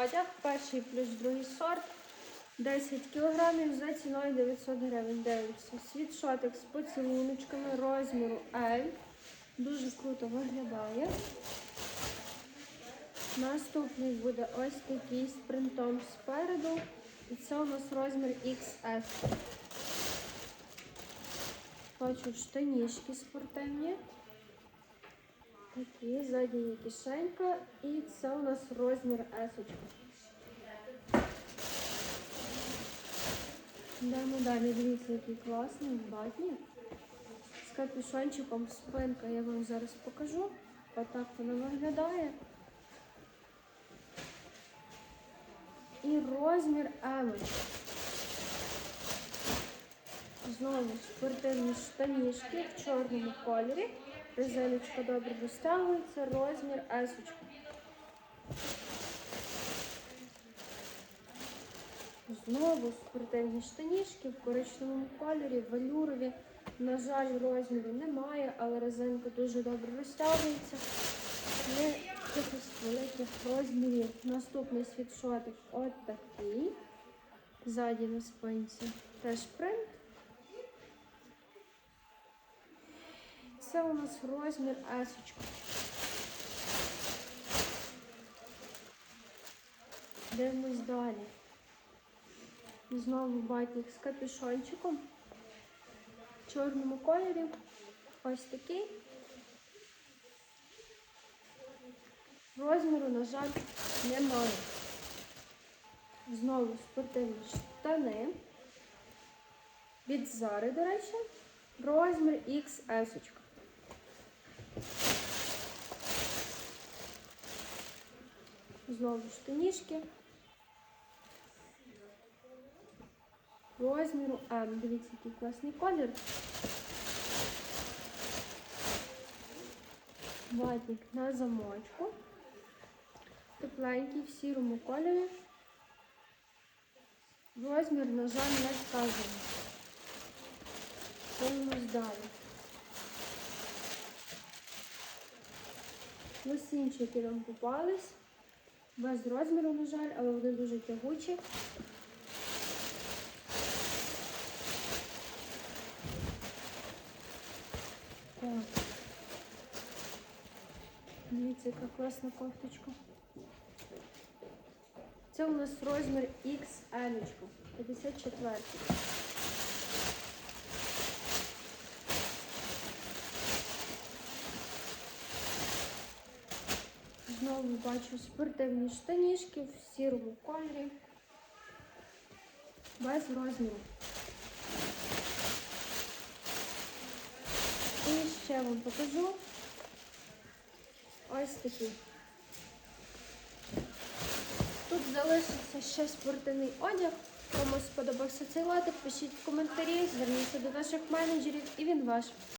одяг, перший плюс другий сорт. 10 кілограмів за ціною 900 гривень. Дивимося. Світшотик з поцілуночками розміру L. Дуже круто виглядає. Наступний буде ось такий з принтом спереду. І це у нас розмір XS. Бачу штанішки спортивні. Такі, ззаді кишенька. І це у нас розмір S. Йдемо далі, дивіться, який класний батник. З капюшончиком спинка я вам зараз покажу. Отак воно виглядає. І розмір М. Знову спортивні штанішки в чорному кольорі. Резиночка добре розтягується, розмір S. Знову спортивні штанішки в коричневому кольорі, валюрові. На жаль, розміру немає, але резинка дуже добре розтягується. Не якихось великих розмірів. Наступний світшотик от такий. Ззаді на спинці теж принт. Це у нас розмір S. Дивимось далі. Знову батник з капюшончиком. В чорному кольорі. Ось такий. Розміру, на жаль, немає. Знову спортивні штани. Від Зари, до речі. Розмір XS. Знову штанішки. Розміру М. Дивіться, який класний колір. Ватник на замочку. Тепленький в сірому кольорі. Розмір, на жаль, не вказаний. Дивимось далі. Лосінчики нам попались. Без розміру, на жаль, але вони дуже тягучі. Дивіться, яка класна кофточка. Це у нас розмір XL, 54. Знову бачу спортивні штанішки в сірому кольорі. Без розміру. І ще вам покажу ось такі. Тут залишився ще спортивний одяг. Кому сподобався цей лотик, пишіть в коментарі, зверніться до наших менеджерів і він ваш.